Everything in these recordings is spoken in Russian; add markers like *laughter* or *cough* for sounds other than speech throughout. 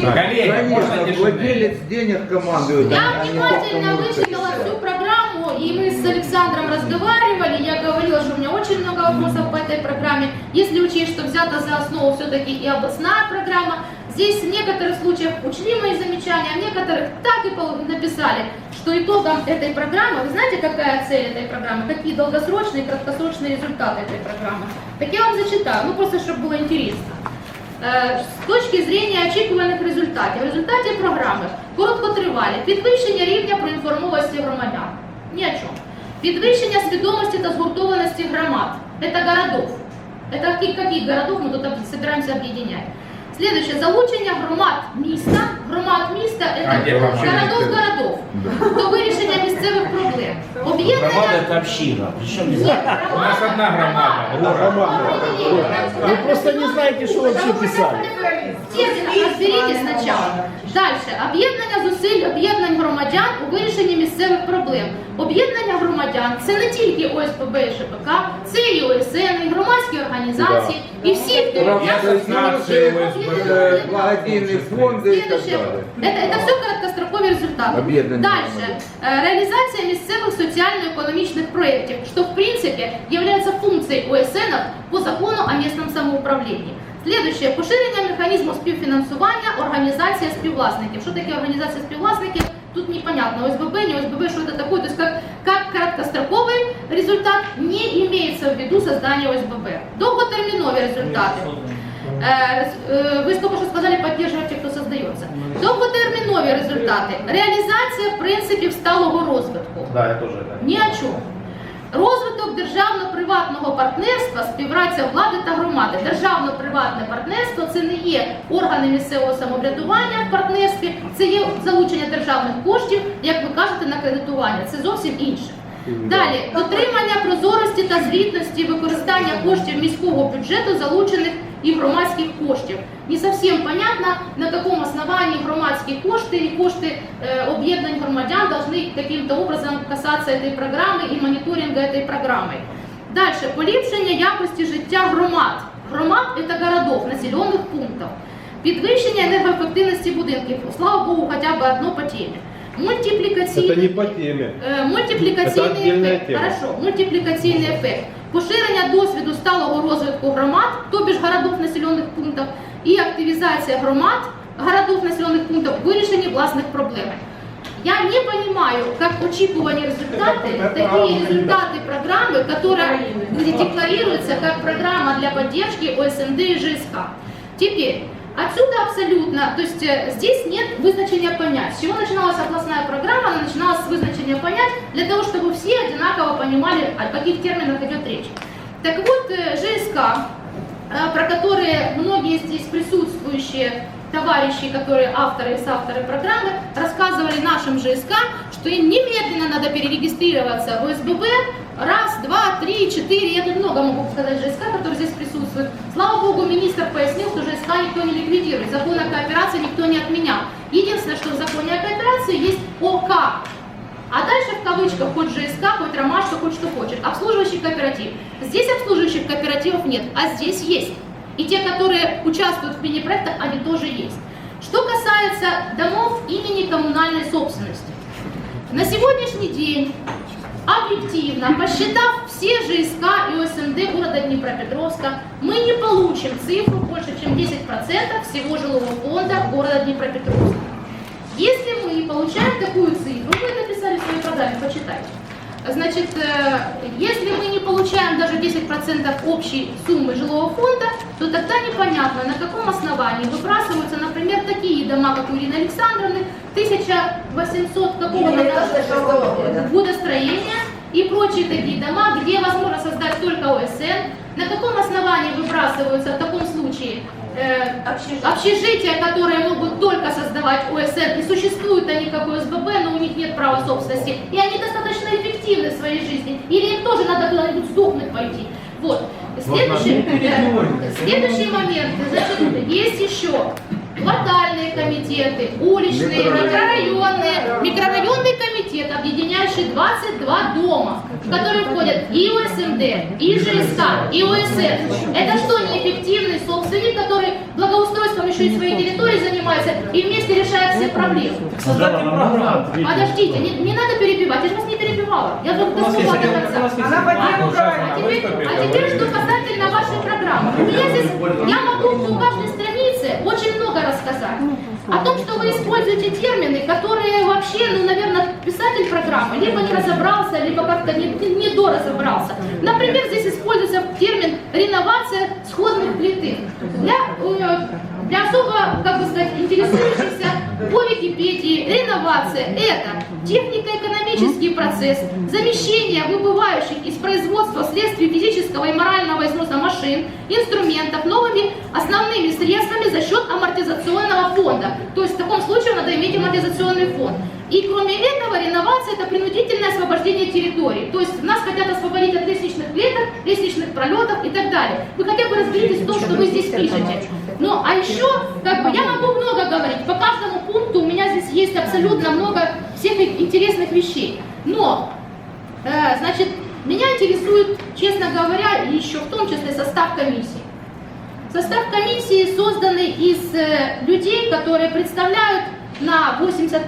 Коллеги, можно Конечно, тишины? владелец денег командует. Я внимательно вычитала всю программу, и мы с Александром разговаривали, я говорила, что у меня очень много вопросов по этой программе. Если учесть, что взята за основу все-таки и областная программа, здесь в некоторых случаях учли мои замечания, а в некоторых так и написали, что итогом этой программы, вы знаете, какая цель этой программы, какие долгосрочные и краткосрочные результаты этой программы? Так я вам зачитаю, ну просто чтобы было интересно Е, З точки зрення очікуваних результатів, в результаті програми короткотривалі підвищення рівня проінформованості громадян. Ні о чому. Підвищення свідомості та згуртованості громад. Це городов. Это каких, каких городов мы тут об- собираемся объединять. Следующее. Залучення громад міста. Громад міста А это де вообще городов місцеві? городов. До вирішення місцевих проблем. Громада Об'єднання это община. Причем Ні, здесь? У нас одна громада. Вы просто не знаете, что вообще писали. Термін розберіть спочатку. Далі. Об'єднання зусиль об'єднань громадян у вирішенні місцевих проблем. Об'єднання громадян це не тільки ОСПБ і ШПК, це і ОСН, і громадські організації, і всі, хто Я участвує в ассоциации Э, Благодійные фонды и так Следующее. далее. Это, это все короткострокові результати. Об'єднані Дальше. Э, Реализация місцевих соціально-економічних проєктів, що в принципе является функцией ОСН по закону о местном самоуправлении. Следующее. Поширення механізму співфінансування, організація співвласників. Що таке організація співвласників? Тут непонятно, ОСББ, не ОСББ, что это такое. То есть как, как краткостроковый результат не имеется в виду создание ОСББ. Долготерминовые результаты. Э, э, Вы только что сказали поддерживать тех, кто создается. Довготермінові результати. Реалізація принципів сталого розвитку. Да, я тоже это. Ні о чому. Розвиток державно-приватного партнерства, співпраця влади та громади. Державно-приватне партнерство це не є органи місцевого самоврядування в партнерстві, це є залучення державних коштів, як ви кажете, на кредитування. Це зовсім інше. Далі дотримання прозорості та звітності використання коштів міського бюджету, залучених і громадських коштів. Не зовсім понятно, на каком основании громадские кошты и кошты э, объединений громадян должны каким-то образом касаться этой программы и мониторинга этой программы. Дальше. Поліпшення якості життя громад. Громад – это городов, населених пунктів. Підвищення енергоефективності будинків. Слава Богу, хоча б одно по темі. Мультиплікаційний Это не по теме. Е, Мультиплікаційний Це отдельна ефект. тема. Хорошо, мультиплікаційний ефект. Поширення досвіду сталого розвитку громад, тобі ж городов населених пунктів, і активізація громад, городов населених пунктів в вирішенні власних проблем. Я не понимаю, как очікувані результаты, такие результаты программы, которая где декларируется как программа для поддержки ОСНД и ЖСК. Теперь, отсюда абсолютно, то есть э, здесь нет вызначения понять. С чего начиналась областная программа? Она начиналась с вызначения понять, для того, чтобы все одинаково понимали, о каких терминах идет речь. Так вот, э, ЖСК, э, про которые многие здесь присутствующие товарищи, которые авторы и соавторы программы, рассказывали нашим ЖСК, что им немедленно надо перерегистрироваться в ОСББ. Раз, два, три, четыре. Я тут много могу сказать ЖСК, которые здесь присутствуют. Слава богу, министр пояснил, что ЖСК никто не ликвидирует. Закон о кооперации никто не отменял. Единственное, что в законе о кооперации есть ОК. А дальше в кавычках хоть ЖСК, хоть ромашка, хоть что хочет. Обслуживающий кооператив. Здесь обслуживающих кооперативов нет, а здесь есть. И те, которые участвуют в мини-проектах, они тоже есть. Что касается домов имени коммунальной собственности. На сегодняшний день, объективно, посчитав все ЖСК и ОСНД города Днепропетровска, мы не получим цифру больше, чем 10% всего жилого фонда города Днепропетровска. Если мы получаем такую цифру, вы написали в своей программе, почитайте. Значит, э, если мы не получаем даже 10% общей суммы жилого фонда, то тогда непонятно, на каком основании выбрасываются, например, такие дома, как у Ирины Александровны, 1800 какого-то года. строения и прочие такие дома, где возможно создать только ОСН, на каком основании выбрасываются в таком случае э, общежития, которые могут создавать ОСН, и существуют они как ОСББ, но у них нет права собственности, и они достаточно эффективны в своей жизни, или им тоже надо куда-нибудь сдохнуть пойти. Вот. Следующий, *laughs* следующий момент, значит, есть еще квартальные комитеты, уличные, микрорайонные, микрорайонный комитет, объединяющий 22 дома, в которые входят и ОСМД, и ЖСК, и ОСН. Это что, неэффективный собственник, который благоустройством еще и своей территорией занимаются и вместе решают все проблемы. Создайте программу. Подождите, не, не надо перебивать, я же вас не перебивала. Я же дослушала до конца. Она по теме А теперь, а теперь что касательно вашей программы. У меня здесь, я могу по каждой странице очень много рассказать. О том, что вы используете термины, которые вообще, ну, наверное, писатель программы либо не разобрался, либо как-то не, не, не доразобрался. Например, здесь используется термин реновация сходных плиты. Для, э, для особо, как бы сказать, интересующихся по Википедии реновация – это технико-экономический процесс замещения выбывающих из производства вследствие физического и морального износа машин, инструментов новыми основными средствами за счет амортизационного фонда. То есть в таком случае надо иметь амортизационный фонд. И кроме этого, реновация – это принудительное освобождение территории. То есть нас хотят освободить от клеток, лестничных пролетов и так далее. Вы хотя бы разберитесь в том, что вы здесь пишете. Ну, а еще, как бы, я могу много говорить. По каждому пункту у меня здесь есть абсолютно много всех интересных вещей. Но, э, значит, меня интересует, честно говоря, еще в том числе состав комиссии. Состав комиссии созданный из э, людей, которые представляют на 80%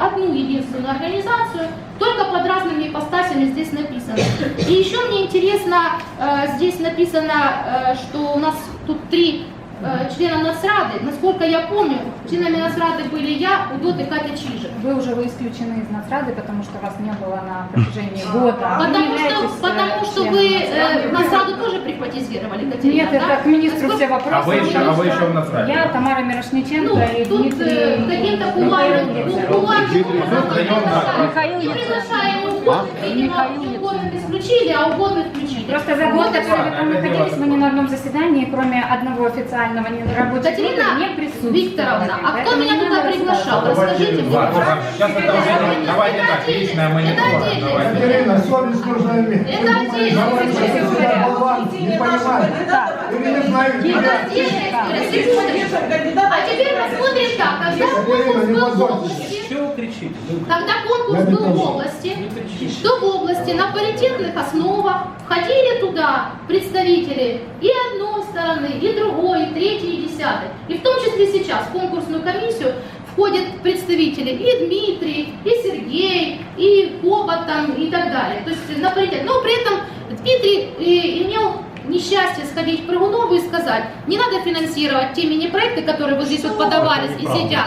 одну единственную организацию, только под разными ипостасями здесь написано. И еще мне интересно, э, здесь написано, э, что у нас тут три э, члена Нацрады. Насколько я помню, членами Нацрады были я, Удот и Катя Чижик. Вы уже вы исключены из Нацрады, потому что вас не было на протяжении года. Вы Потому что, э, потому что членом вы э, Нацраду тоже прихватизировали, Катерина, Нет, да? это к министру Насколько- все вопросы. А вы еще, а вы еще в Я Нацрате. Тамара Мирошниченко Ну, и тут Дмитрий... э, каким-то кулуарным, кулуарным образом мы Михаил приглашаем. Мы Михаил Яценко. угодных исключили, а угодных включили. Просто за год, который вы там находились, мы ни на одном заседании, кроме одного официального не рабочего Катерина не присутствовали. Викторовна, а кто меня туда приглашал? Расскажите мне. Сейчас это уже давайте так, личное мы не отдельно. Катерина, совесть нужно иметь. Это отдельно. Не понимаю. Или не знаю, Это. Секундочку. А теперь посмотрим так. Когда конкурс был в области, когда конкурс был в области, что в области на паритетных основах входили туда представители и одной стороны, и другой, и третьей, и десятой. И в том числе сейчас в конкурсную комиссию входят представители и Дмитрий, и Сергей, и Кобот там, и так далее. То есть на паритет. Но при этом Дмитрий э, имел несчастье сходить к Прыгунову и сказать, не надо финансировать те мини-проекты, которые вот здесь вот подавались и сидят.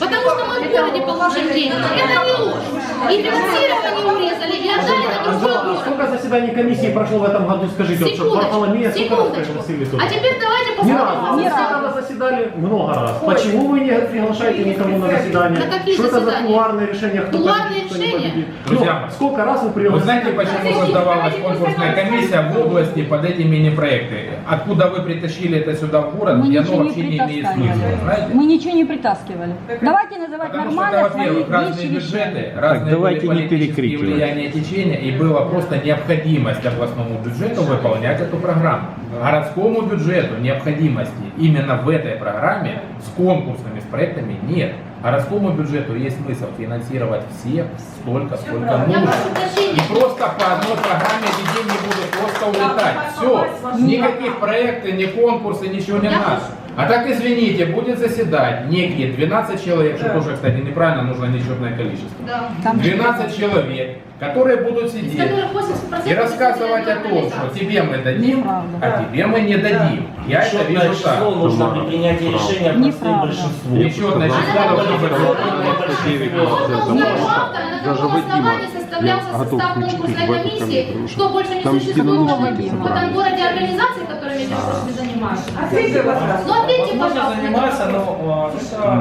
Потому что мы в городе получим деньги. Это не ложь. И финансирование урезали, и отдали на другой город. Сколько заседаний комиссии прошло в этом году, скажите, вот, Секундочку, сколько раз секундочку. А теперь давайте посмотрим. разу. Вы все раз заседали много раз. Почему вы не приглашаете никого на заседание? На какие Что это за заседания? кулуарные решения? Кто Кулуарные победит, не решения? Друзья Ну, сколько раз вы Вы пригласили? знаете, почему создавалась конкурсная комиссия в области под эти мини-проекты? Откуда вы притащили это сюда в город, Мы оно ничего не вообще не имеет смысла, притаскивали. знаете? Мы ничего не притаскивали. Давайте называть Потому что это, нормально свои во-первых, разные вещи бюджеты, разные давайте были не политические перекрикивать. влияния течения, и была просто необходимость областному бюджету выполнять эту программу. Городскому бюджету необходимости именно в этой программе с конкурсными, с проектами нет. Городскому бюджету есть смысл финансировать всех столько, сколько Я нужно. И просто по одной программе людей не будут просто улетать. Все. Никаких проектов, ни конкурсы, ничего не надо. А так, извините, будет заседать некие 12 человек, что тоже, кстати, неправильно, нужно нечетное количество. Да. Там 12 человек, которые будут сидеть которых 80% и рассказывать о том, что тебе мы дадим, а тебе мы не дадим. Я это вижу так. нужно при принятии решения простым большинством. Нечетное число должно быть На каком основании составлялся состав конкурсной комиссии, что больше не существует в этом городе организаций, которыми не занимаются? Ну ответьте, пожалуйста. на этот заниматься, вопрос. но это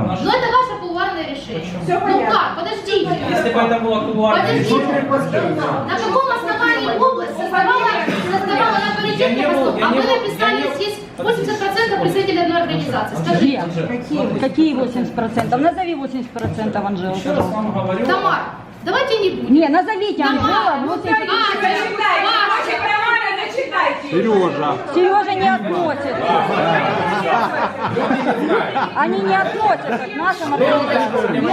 наше... Но это ваше кулуарное решение. Ну как? Подождите. Если бы это было кулуарное Подождите. решение, На каком основании область создавала, создавала на основах? я А вы написали, здесь 80% представителей одной организации. Скажите. Где? Какие 80%? Назови 80% Анжела. еще раз вам говорю, Тамар, давайте не будем. Не, назовите Анжела. Тамар, ну 80%. Сережа. Сережа не относится. Они не относятся к нашим организациям.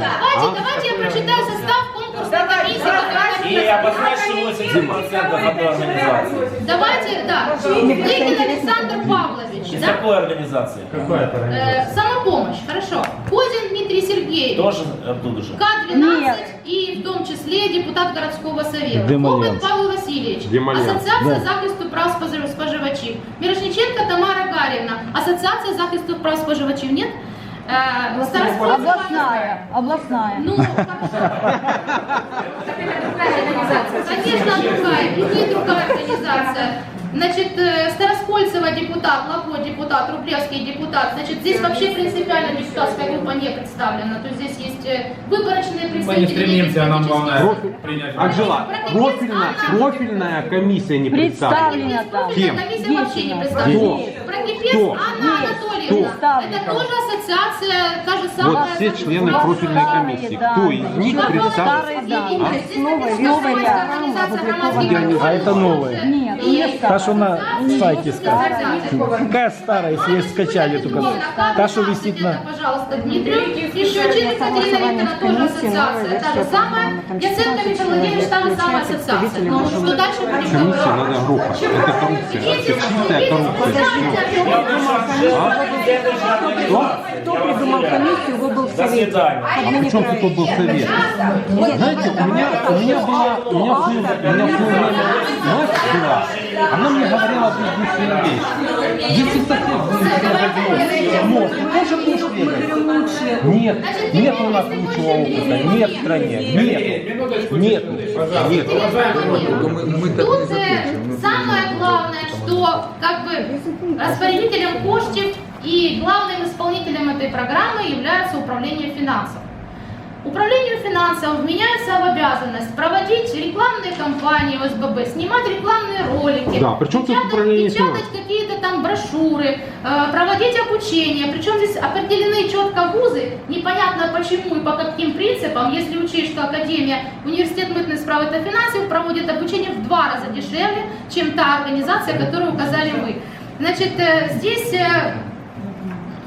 Давайте, давайте я прочитаю состав конкурсной конкурсной комиссии, которая... И обозначьте 80% одной организации. Давайте, да. Лыкин Александр Павлович, Из да? какой организации? Какая это Э, самопомощь, хорошо. Козин Дмитрий Сергеевич. Тоже оттуда же. К-12 Нет. и в том числе депутат городского совета. Демальянс. Опыт Павел Васильевич. Демальянс. Ассоціація захисту прав спожив- споживачів. Мірошниченко Тамара Гарівна. Ассоціація захисту прав споживачів. Нет? Э, Староскольцева- Областная, областная. Ну, хорошо. *laughs* Конечно, другая, и другая организация. Значит, э, Староскольцева депутат, Лапо депутат, Рублевский депутат. Значит, здесь вообще принципиально депутатская группа не представлена. То есть здесь есть э, выборочные Мы представители. не стремимся, нам главное Профи- принять. Анжела, профильная, профильная комиссия не представлена. Представлена там. Кем? Комиссия вообще не представлена. Прокипец Кто? Анна Анатольевна. Кто? Это тоже ассоциация, та же самая. Вот все члены профильной комиссии. Кто из них представлен? Старые, да. Новая, новая. А это новая? Та, что на сайте сказано. Какая старая, если скачали только? Та, что висит на... Пожалуйста, Дмитрию. Еще через Катерина Викторовна тоже ассоциация. Та же самая. Яценко Михаил Владимирович, та же самая ассоциация. Но что дальше будем Комиссию говорить? надо группа. Это коррупция. Это чистая коррупция. Кто придумал комиссию, вы был в До свидания. А при чем тут был совет? Знаете, у меня, у меня была, у меня в свое- у меня в свое время мать была, она мне говорила одну единственную вещь. Если совет будет мозг, ты тоже будешь бегать? Нет, нет у нас лучшего опыта, нет в стране, нет, нет, пожалуйста. нет. Только мы, мы так Тут не э, закончим. Мы- самое главное, что как бы распорядителем коштів и главным исполнителем этой программы является управление финансов. Управлению финансов вменяется в обязанность проводить рекламные кампании ОСББ, снимать рекламные ролики, Да, причем печатать, печатать какие-то там брошюры, э, проводить обучение. Причем здесь определены четко вузы, непонятно почему и по каким принципам, если учесть, что Академия, Университет мытной справы и финансов проводит обучение в два раза дешевле, чем та организация, которую указали вы. Значит, э, здесь э,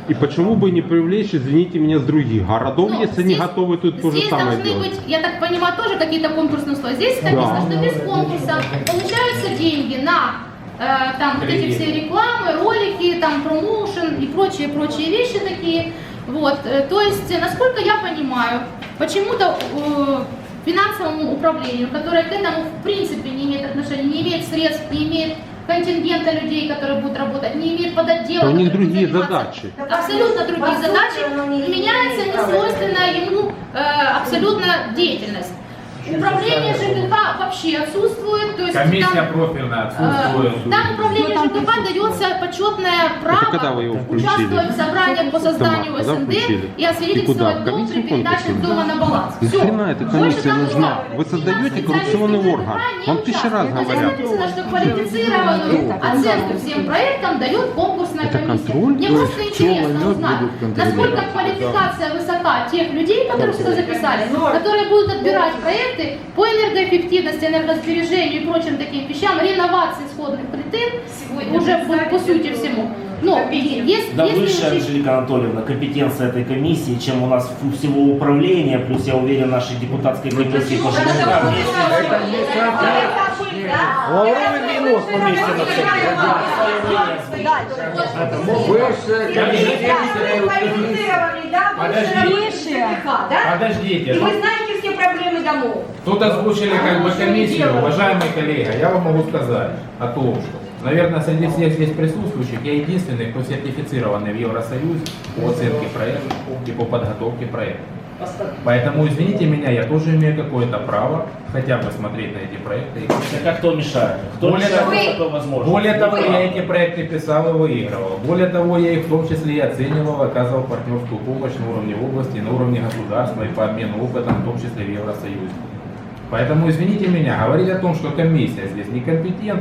И почему бы не привлечь, извините меня, с других городов, Ну, если они здесь- готовы тут то же Здесь самое должны делать? быть, я так понимаю, тоже какие-то конкурсные условия. Здесь написано, что без конкурса получаются деньги на э, там вот эти все рекламы, ролики, там промоушен и прочие-прочие вещи такие. Вот, э, то есть, насколько я понимаю, почему-то э, финансовому управлению, которое к этому в принципе не имеет отношения, не имеет средств, не имеет контингента людей, которые будут работать, не имеет подотдела. У них другие задачи. абсолютно другие задачи, меняется несвойственная ему э, абсолютно деятельность. Управление ЖКХ вообще отсутствует, то есть Комиссия там, профильная э, отсутствует. там управлению ЖКХ дается почетное право когда вы его включили? участвовать в собраниях по созданию когда СНД включили? и освидетельствовать дом при передаче дома на баланс. И Всё. хрена эта комиссия нужна. Вы создаете коррупционный орган. Вам тысячу раз говорят. написано, что квалифицированную оценку всем проектам дает конкурсная Это комиссия. контроль? Мне То просто интересно узнать, насколько квалификация высока тех людей, которые сюда записали, которые будут отбирать проекты по энергоэффективности, энергосбережению и прочим таким вещам, реновации исходных плитин, уже по, по сути всему. Но и- есть, Да если выше, учесть- Анжелика Анатольевна, компетенция этой комиссии, чем у нас у всего управления, плюс, я уверен, нашей депутатской комиссии по ЖКХ. Лавровый венок на Подождите, подождите. И вы знаете проблемы домов. Тут озвучили как бы комиссию, уважаемый коллега, я вам могу сказать о том, что, наверное, среди всех здесь присутствующих я единственный, кто сертифицированный в Евросоюзе по оценке проектов и по подготовке проектов. Поэтому, извините меня, я тоже имею какое-то право хотя бы смотреть на эти проекты. а кто мешает? Кто Более мешает того- такой возможности? Более того, я эти проекты писал и выигрывал. Более того, я их в том числе и оценивал, оказывал партнерскую помощь на уровне области, на уровне государства и по обмену опытом, в том числе в Евросоюзе. Поэтому, извините меня, говорить о том, что комиссия здесь некомпетентна,